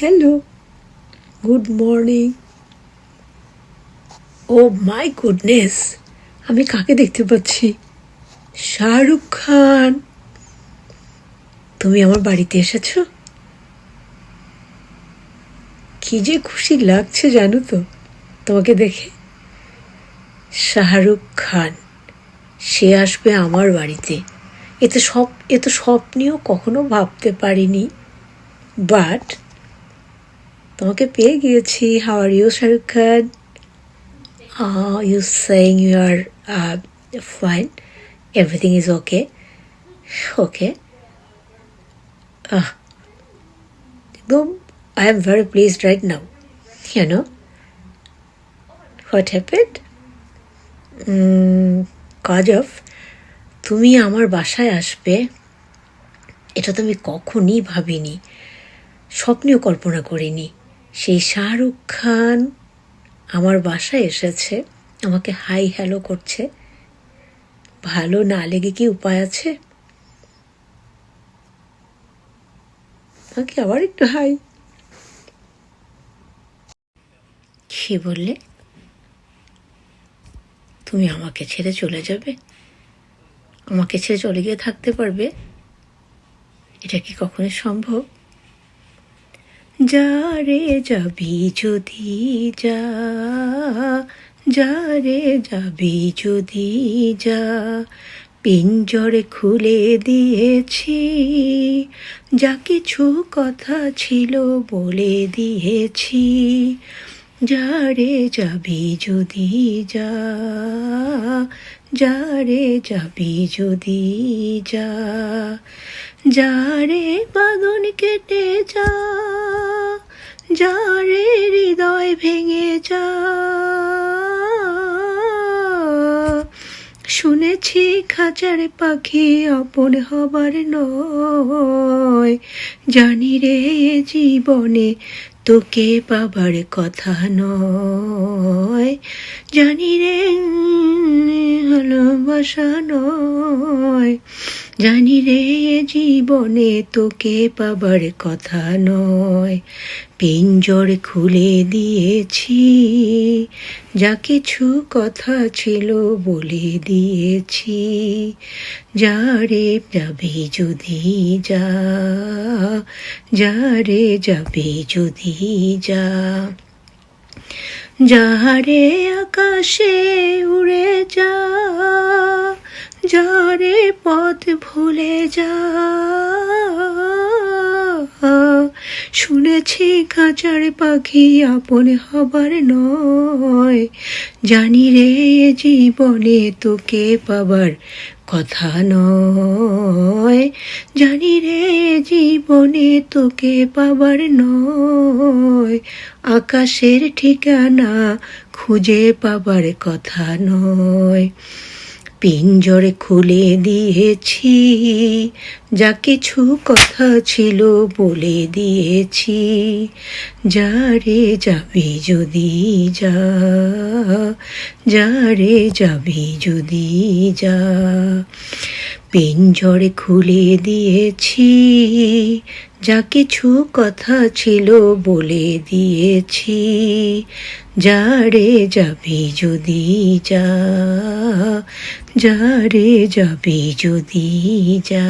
Hello good morning oh my goodness আমি কাকে দেখতে পাচ্ছি? শাহরুখ খান। তুমি আমার বাড়িতে এসেছ? কি যে খুশি লাগছে জানো তো, তোমাকে দেখে। শাহরুখ খান, সে আসবে আমার বাড়িতে। এ তো সব, এ তো স্বপ্নেও কখনো ভাবতে পারিনি। বাট তোমাকে পেয়ে গিয়েছি। How are you Shahrukh Khan you saying you are fine everything is okay okay একদম I am very pleased right now you know what happened কাজ অফ তুমি আমার বাসায় আসবে। এটা তো আমি কখনই ভাবিনি। স্বপ্নেও কল্পনা করিনি। সেই শাহরুখ খান আমার বাসায় এসেছে, আমাকে হাই হ্যালো করছে। ভালো না লেগে কি উপায় আছে? আমাকে আবার একটু হাই সে বললে? তুমি আমাকে ছেড়ে চলে যাবে? আমাকে ছেড়ে চলে গিয়ে থাকতে পারবে? এটা কি কখনো সম্ভব? যা রে যাবি যদি যা যা রে যাবি যদি যা, পিঞ্জরে খুলে দিয়েছি, যা কিছু কথা ছিল বলে দিয়েছি যা রে যাবি যদি যা যা রে যাবি যদি যা যা রে বাদন কেটে যা যা রে হৃদয় ভেঙে যা। শুনেছি খাঁচার পাখি আপন হবার নয়। জানি রে জীবনে তোকে পাবার কথা নয়। জানি রে ভালোবাসা নয়। জানি রে জীবনে তোকে পাবার কথা নয়। পিঞ্জর খুলে দিয়েছি, যা কিছু কথা ছিল বলে দিয়েছি। যা রে যাবি যদি যা যা রে যাবি যদি যা। যারে আকাশে উড়ে যা ভুলে যা শুনেছি খাঁচার পাখি আপন হবার নয়। জানি রে জীবনে তোকে পাবার কথা নয়। জানি রে জীবনে তোকে পাবার নয়। আকাশের ঠিকানা খুঁজে পাবার কথা নয়। পিঞ্জরে খুলে দিয়েছি, যা কিছু কথা ছিল বলে দিয়েছি। যা রে যাবি যদি যা যারে যাবি যদি যা। পিঞ্জরে খুলে দিয়েছি, যা কিছু কথা ছিল বলে দিয়েছি। যা রে যাবি যদি যা যা রে যাবি যদি যা।